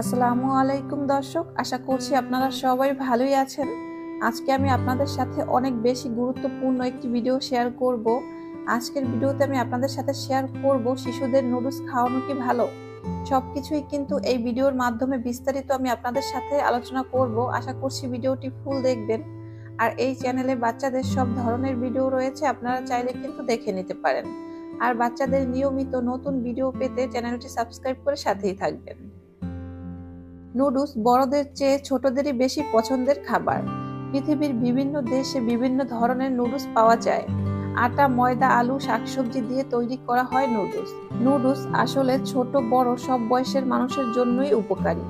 আসসালামু আলাইকুম দর্শক, আশা করছি আপনারা সবাই ভালোই আছেন। আজকে আমি আপনাদের সাথে অনেক বেশি গুরুত্বপূর্ণ একটি ভিডিও শেয়ার করব। আজকের ভিডিওতে আমি আপনাদের সাথে শেয়ার করব শিশুদের নুডলস খাওয়ানো কি ভালো। সবকিছুই কিন্তু এই ভিডিওর মাধ্যমে বিস্তারিত আমি আপনাদের সাথে আলোচনা করব। আশা করছি ভিডিওটি ফুল দেখবেন। আর এই চ্যানেলে বাচ্চাদের সব ধরনের ভিডিও রয়েছে, আপনারা চাইলে কিন্তু দেখে নিতে পারেন। আর বাচ্চাদের নিয়মিত নতুন ভিডিও পেতে চ্যানেলটি সাবস্ক্রাইব করে সাথেই থাকবেন। নুডলস বড়দের চেয়ে ছোটদেরই বেশি পছন্দের খাবার। পৃথিবীর বিভিন্ন দেশে বিভিন্ন ধরনের নুডলস পাওয়া যায়। আটা, ময়দা, আলু, শাকসবজি দিয়ে তৈরি করা হয় নুডলস। নুডলস আসলে ছোট, বড়, সব বয়সের মানুষের জন্যই উপকারী।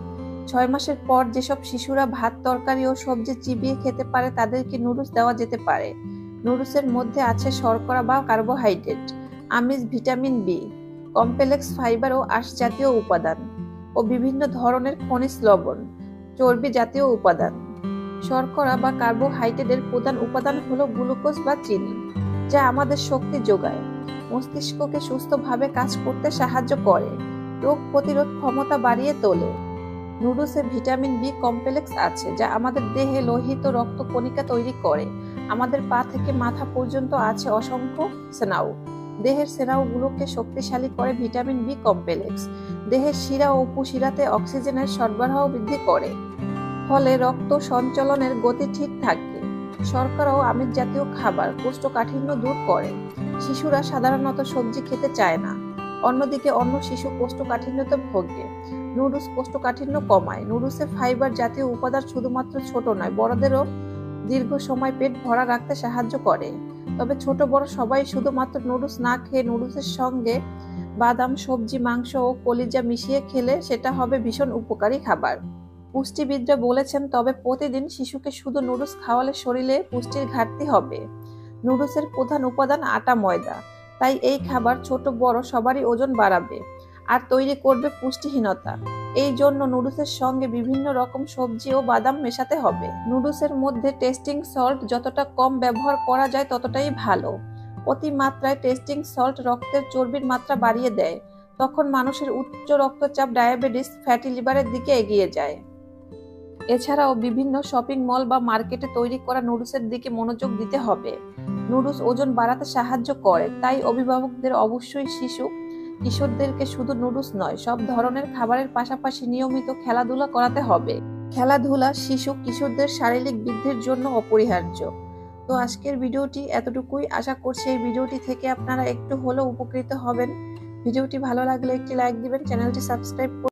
ছয় মাসের পর যেসব শিশুরা ভাত, তরকারি ও সবজি চিবিয়ে খেতে পারে, তাদেরকে নুডলস দেওয়া যেতে পারে। নুডলসের মধ্যে আছে শর্করা বা কার্বোহাইড্রেট, আমিষ, ভিটামিন বি, কমপ্লেক্স ফাইবার ও আঁশ জাতীয় উপাদান। ও বিভিন্ন ধরনের খনিজ লবণ, চর্বি জাতীয় উপাদান। শর্করা বা কার্বোহাইড্রেটের প্রধান উপাদান হলো গ্লুকোজ বা চিনি, যা আমাদের শক্তি যোগায়, মস্তিষ্ককে সুস্থভাবে কাজ করতে সাহায্য করে, রোগ প্রতিরোধ ক্ষমতা বাড়িয়ে তোলে। নুডলসে ভিটামিন বি কমপ্লেক্স আছে, যা আমাদের দেহে লোহিত রক্ত কণিকা তৈরি করে। আমাদের পা থেকে মাথা পর্যন্ত আছে অসংখ্য স্নায়ু। দেহের স্নায়ুগুলোকে শক্তিশালী করে ভিটামিন বি কমপ্লেক্স দেহের শিরা ও উপশিরাতে অক্সিজেনের সরবরাহ বৃদ্ধি করে। ফলে রক্ত সঞ্চালনের গতি ঠিক থাকে। শর্করা ও আমিষ জাতীয় খাবার কোষ্ঠকাঠিন্য দূর করে। শিশুরা সাধারণত সবজি খেতে চায় না। অন্যদিকে অন্য শিশু কোষ্ঠকাঠিন্যতে ভোগে। নুডলস কোষ্ঠকাঠিন্য কমায়। নুডলসে ফাইবার জাতীয় উপাদান শুধুমাত্র ছোট নয়, বড়দেরও দীর্ঘ সময় পেট ভরা রাখতে সাহায্য করে। তবে ছোট বড় সবাই শুধুমাত্র নুডলস না খেয়ে নুডলসের সঙ্গে বাদাম, সবজি, মাংস ও কলিজা মিশিয়ে খেলে সেটা হবে ভীষণ উপকারী খাবার। পুষ্টিবিদরা বলেছেন, তবে প্রতিদিন শিশুকে শুধু নুডলস খাওয়ালে শরীরে পুষ্টির ঘাটতি হবে। নুডলসের প্রধান উপাদান আটা ময়দা। তাই এই খাবার ছোট বড় সবারই ওজন বাড়াবে আর তৈরি করবে পুষ্টিহীনতা। এই জন্য নুডলসের সঙ্গে বিভিন্ন রকম সবজি ও বাদাম মেশাতে হবে। নুডলসের মধ্যে টেস্টিং সল্ট যতটা কম ব্যবহার করা যায় ততটাই ভালো। অতি মাত্রায় টেস্টিং সল্ট রক্তের চর্বির মাত্রা বাড়িয়ে দেয়। তখন মানুষের উচ্চ রক্তচাপ, ডায়াবেটিস, ফ্যাটি লিভারের দিকে এগিয়ে যায়। এছাড়াও বিভিন্ন শপিং মল বা মার্কেটে তৈরি করা নুডলসের দিকে মনোযোগ দিতে হবে। নুডলস ওজন বাড়াতে সাহায্য করে, তাই অভিভাবকদের অবশ্যই শিশু কিশোরদেরকে শুধু নুডলস নয়, সব ধরনের খাবারের পাশাপাশি নিয়মিত খেলাধুলা করাতে হবে। খেলাধুলা শিশু কিশোরদের শারীরিক বৃদ্ধির জন্য অপরিহার্য। তো আজকের ভিডিওটি এতটুকুই। আশা করছি এই ভিডিওটি থেকে আপনারা একটু হলেও উপকৃত হবেন। ভিডিওটি ভালো লাগলে একটি লাইক দিবেন, চ্যানেলটি সাবস্ক্রাইব